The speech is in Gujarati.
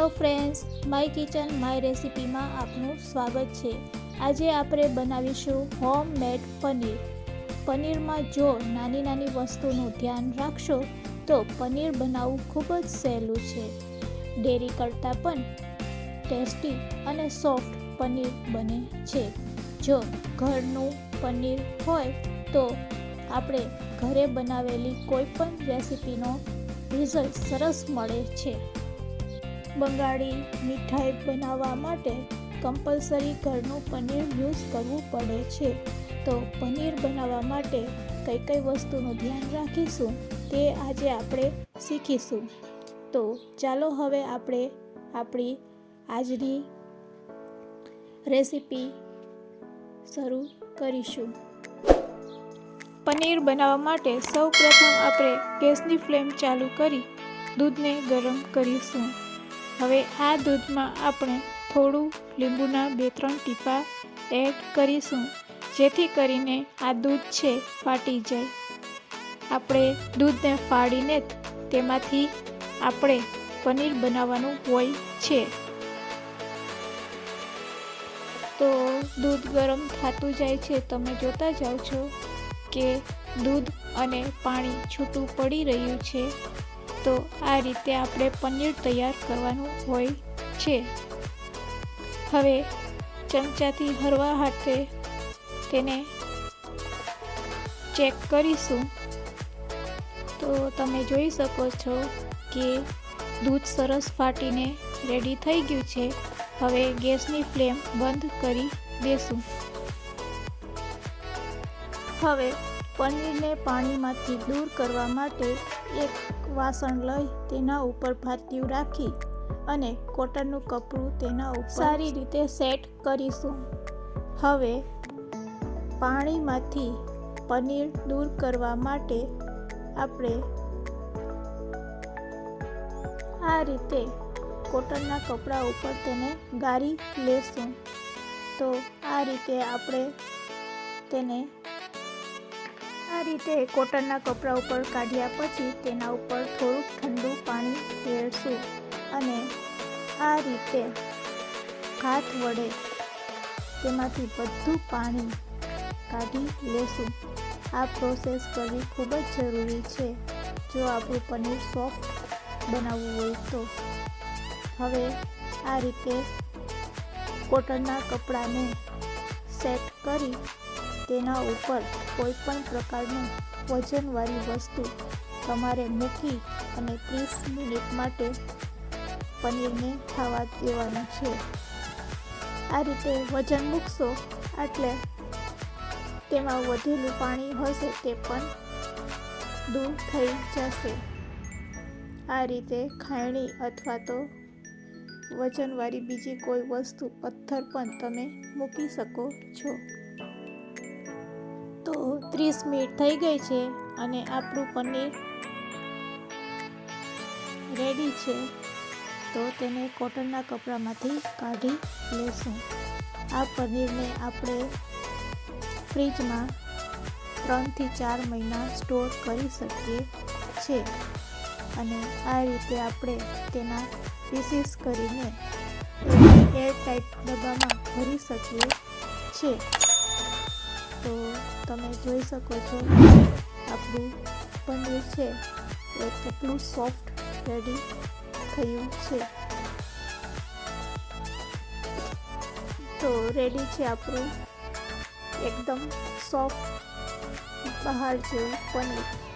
Hello friends, my kitchen, my રેસિપીમાં આપનું સ્વાગત છે. આજે આપણે બનાવીશું હોમ મેડ પનીર. પનીરમાં જો નાની નાની વસ્તુનું ધ્યાન રાખશો, તો પનીર બનાવવું ખૂબ જ સહેલું છે. ડેરી કરતાં પણ ટેસ્ટી અને સોફ્ટ પનીર બને છે. જો ઘરનું પનીર હોય, તો આપણે ઘરે બનાવેલી કોઈ પણ રેસિપીનો રિઝલ્ટ સરસ મળે છે. બંગાળી મીઠાઈ બનાવવા માટે કમ્પલસરી ઘરનું પનીર યુઝ કરવું પડે છે. તો પનીર બનાવવા માટે કઈ કઈ વસ્તુનું ધ્યાન રાખીશું તે આજે આપણે શીખીશું. તો ચાલો હવે આપણે આપણી આજની રેસીપી શરૂ કરીશું. પનીર બનાવવા માટે સૌ પ્રથમ આપણે ગેસની ફ્લેમ ચાલુ કરી દૂધને ગરમ કરીશું. હવે આ દૂધમાં આપણે થોડું લીંબુના બે ત્રણ ટીપા એડ કરીશું, જેથી કરીને આ દૂધ છે ફાટી જાય. આપણે દૂધને ફાડીને તેમાંથી આપણે પનીર બનાવવાનું હોય છે. તો દૂધ ગરમ થતું જાય છે. તમે જોતા જાઓ છો કે દૂધ અને પાણી છૂટું પડી રહ્યું છે. તો આ રીતે આપણે પનીર તૈયાર કરવાનું હોય છે. હવે ચમચાથી હરવા હાથે તેને ચેક કરીશું. તો તમે જોઈ શકો છો કે દૂધ સરસ ફાટીને રેડી થઈ ગયું છે. હવે ગેસની ફ્લેમ બંધ કરી દેશું. હવે પનીરને પાણીમાંથી દૂર કરવા માટે એક વાસણ લઈ તેના ઉપર ભાતિયું રાખી અને કોટનનું કપડું તેના ઉપર સારી રીતે સેટ કરીશું. હવે પાણીમાંથી પનીર દૂર કરવા માટે આપણે આ રીતે કોટનના કપડા ઉપર તેને ગાળી લેશું. તો આ રીતે આપણે તેને આ રીતે કોટનના કપડા ઉપર કાઢ્યા પછી તેના ઉપર થોડુંક ઠંડુ પાણી રેડશું અને આ રીતે હાથ વડે તેમાંથી બધું પાણી કાઢી લેશું. આ પ્રોસેસ કરવી ખૂબ જ જરૂરી છે. જો આપણું પનીર સોફ્ટ બનાવવું હોય તો. હવે આ રીતે કોટનના કપડાને સેટ કરી તેના ઉપર કોઈ પણ પ્રકારનું વજનવાળી વસ્તુ તમારે મૂકી અને ત્રીસ મિનિટ માટે પનીરને ખાવા દેવાનું છે. આ રીતે વજન મૂકશો એટલે તેમાં વધેલું પાણી હશે તે પણ દૂર થઈ જશે. આ રીતે ખાયણી અથવા તો વજનવાળી બીજી કોઈ વસ્તુ, પથ્થર પણ તમે મૂકી શકો છો. ત્રીસ મિનિટ થઈ ગઈ છે અને આપણું પનીર રેડી છે. તો તેને કોટનના કપડામાંથી કાઢી લેશું. આ પનીરને આપણે ફ્રીજમાં ત્રણથી ચાર મહિના સ્ટોર કરી શકીએ છે. અને આ રીતે આપણે તેના પીસીસ કરીને એરટાઈટ ડબ્બામાં ભરી શકીએ છીએ તો તમે જોઈ શકો છો, આપણું પનીર છે એ કેટલું સોફ્ટ રેડી થયું છે. તો રેડી છે આપણું, એકદમ સોફ્ટ બહાર જેવું પનીર.